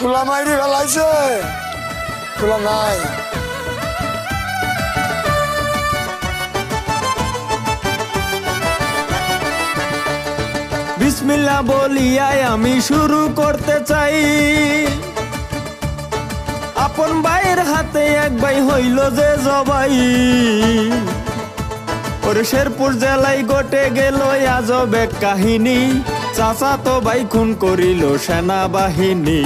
কুলা মাইরি ফেলাইছে। কুলা নাই। বিসমিল্লা বলিয়াই আমি শুরু করতে চাই। আপন ভাইয়ের হাতে এক ভাই হইল যে জবাই। ওরে শেরপুর জেলায় গটে গেল আজব এক কাহিনী। চাচা তো ভাই খুন করিল সেনাবাহিনী।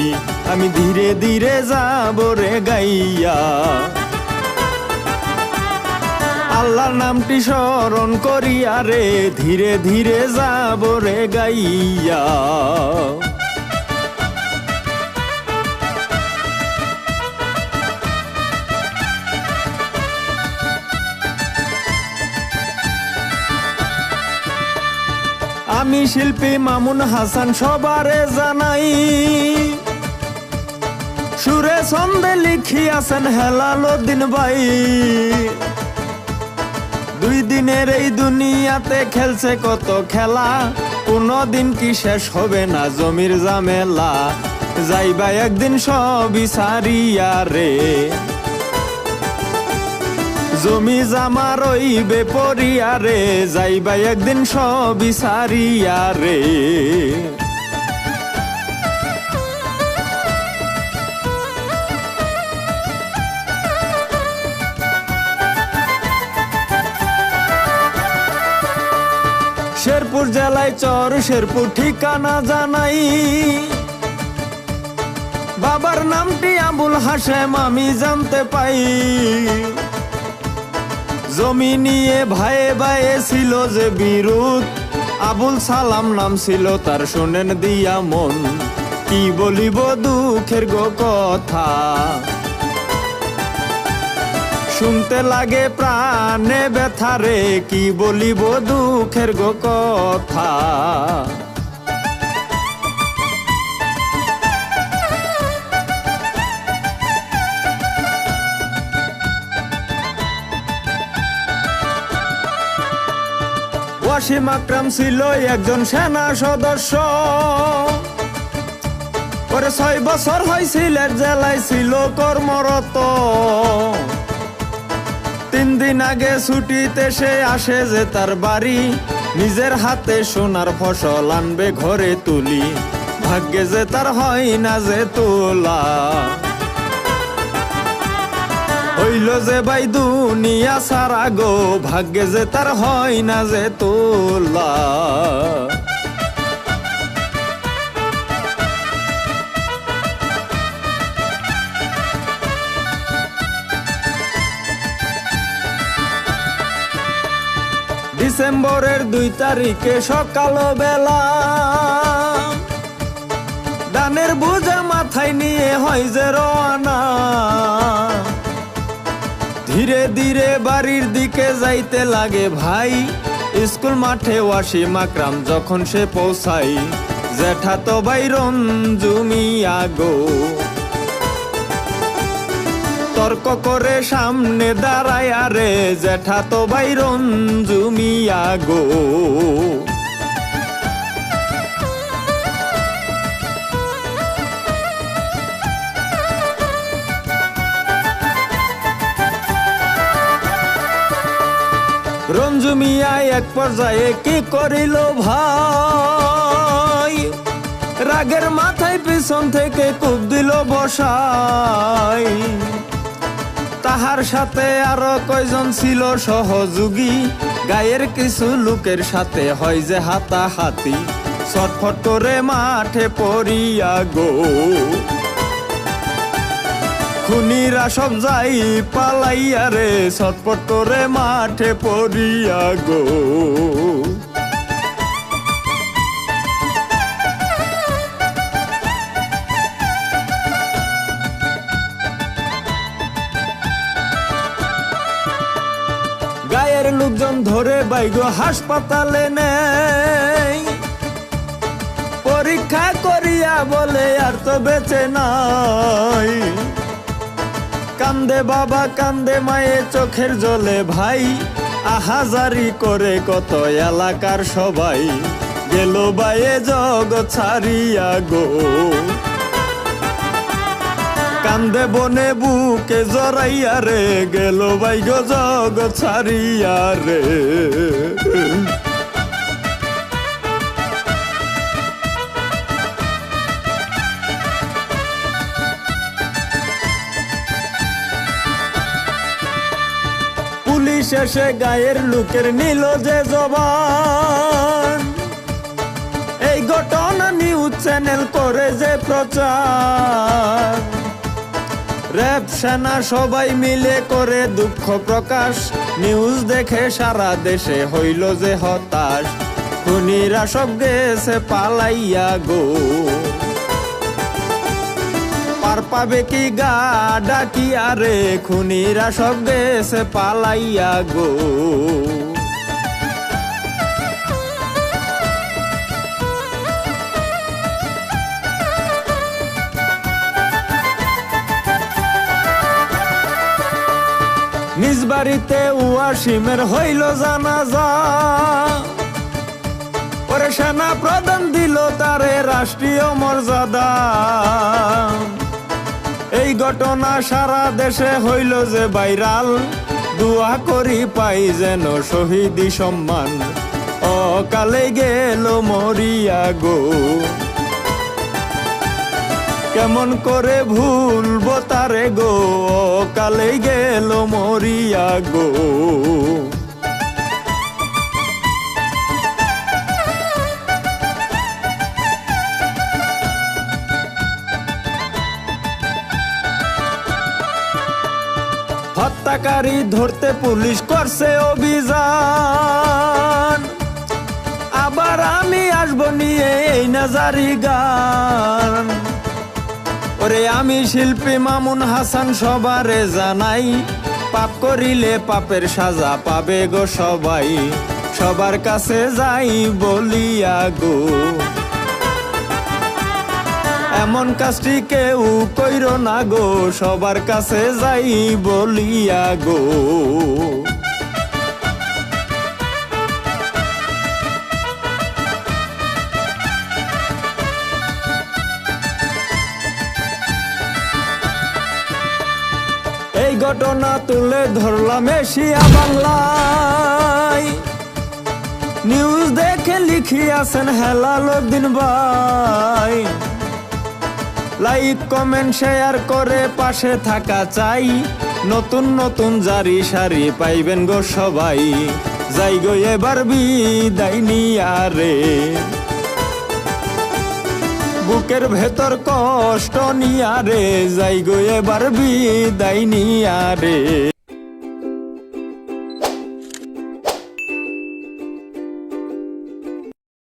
আমি ধীরে ধীরে যাব রে গাইয়া। আল্লাহর নামটি স্মরণ করিয়া রে, ধীরে ধীরে যাব রে গাইয়া। আমি শিল্পী মামুন হাসান সবারে জানাই সুরে ছন্দে লিখিয়াছেন হেলালো দিন ভাই। দুই দিনের এই দুনিয়াতে খেলছে কত খেলা কোনো দিন কি শেষ হবে না জমির জামেলা যাইবা একদিন সবই সারিয়া রে। জমি জামা রইবে পরিয়া রে, যাইবা একদিন সবই সারিয়া রে। শেরপুর জেলায় চর, শেরপুর ঠিকানা জানাই। বাবার নামটি আবুল হাসেম আমি জানতে পাই। জমি নিয়ে ভাইয়ে ভাইয়ে ছিল যে বিরোধ, আবুল সালাম নাম ছিল তার, শোনেন দিয়া মন, কি বলিব দুঃখের গো কথা। শুনতে লাগে প্রাণে ব্যথারে কি বলিব দুঃখের গো কথা? ওয়াসিম আকরাম ছিল একজন সেনা সদস্য। পরে ছয় বছর হয়েছিল জেলায় ছিল কর্মরত। তিন দিন আগে ছুটিতে সে আসে যে তার বাড়ি। নিজের হাতে সোনার ফসল আনবে ঘরে তুলি। ভাগ্যে যে তার হয় না যে তোলা। হইল যে ভাই দুনিয়া সারা গো, ভাগ্যে যে তার হয় না যে তোলা। ডিসেম্বরের দুই তারিখে সকাল বেলা ডানের বোঝা মাথায় নিয়ে হয় যে রওনা। ধীরে ধীরে বাড়ির দিকে যাইতে লাগে ভাই। স্কুল মাঠে ওয়াসি মাকরাম যখন সে পৌঁছাই জেঠা তো ভাই রঞ্জুমিয়া গো। তর্ক করে সামনে দাঁড়ায়, আরে জেঠা তো ভাই রঞ্জুমিয়া গো। রঞ্জু মিয়া এক পর্যায়ে কি করিল ভাই? রাগের মাথায় পিছন থেকে কূপ দিল বসাই। তাহার সাথে আরও কয়জন ছিল সহযোগী? গায়ের কিছু লোকের সাথে হয় যে হাতা হাতি ছটফট করে মাঠে পড়িয়া গো। খুনিরা সব যাই পালাইয়া রে ছটপট করে মাঠে পড়িয়া গো। লোকজন ধরে বাইগো হাসপাতালে নেই। পরীক্ষা করিয়া বলে আর তো বেঁচে নাই। কান্দে বাবা, কান্দে মায়ে চোখের জলে ভাই। আহাজারি করে কত এলাকার সবাই। গেল বাইয়ে জগ ছাড়িয়া গো। কান্দে বনে বুকে জড়াইয়া রে, গেল ভাই গো জগৎ ছাড়িয়া রে। এসে গায়ের লোকের নিল যে জবান। এই ঘটনা নিউজ চ্যানেল করে যে প্রচার। র্যাব সেনা সবাই মিলে করে দুঃখ প্রকাশ। নিউজ দেখে সারা দেশে হইল যে হতাশ। খুনিরা সব গেছে পালাইয়া গো। পার পাবে কি গা ডাকিয়া রে খুনিরা সব গেছে পালাইয়া গো। নিজ বাড়িতে ওয়াসিমের হইল জানাজা। ওরে সেনা প্রধান দিল তারে রাষ্ট্রীয় মর্যাদা। এই ঘটনা সারা দেশে হইল যে ভাইরাল। দুয়া করি পাই যেন শহীদি সম্মান। অকালে গেল মরিয়া গো। কেমন করে ভুলবো তারে গো? কালে গেল মরিয়া গো। হত্যাকারী ধরতে পুলিশ করছে অভিযান। আবার আমি আসব নিয়ে এই নাজারি গান। ওরে আমি শিল্পী মামুন হাসান সবারে জানাই, পাপ করিলে পাপের সাজা পাবে গো সবাই, সবার কাছে যাই বলিয়া গো। এমন কাজটি কেউ কইর না গো, সবার কাছে যাই বলিয়া গো। ঘটনা তুলে ধরলাম এশিয়া বাংলায়। নিউজ দেখে লিখিয়াছেন হেলাল দিন ভাই। লাইক কমেন্ট শেয়ার করে পাশে থাকা চাই। নতুন নতুন জারি সারি পাইবেন গো সবাই। যাই গো এবার বিদায় নিয়ারে। বুকের ভেতর কষ্ট নিয়ারে যাই গো এবার বিদায় নিয়ারে।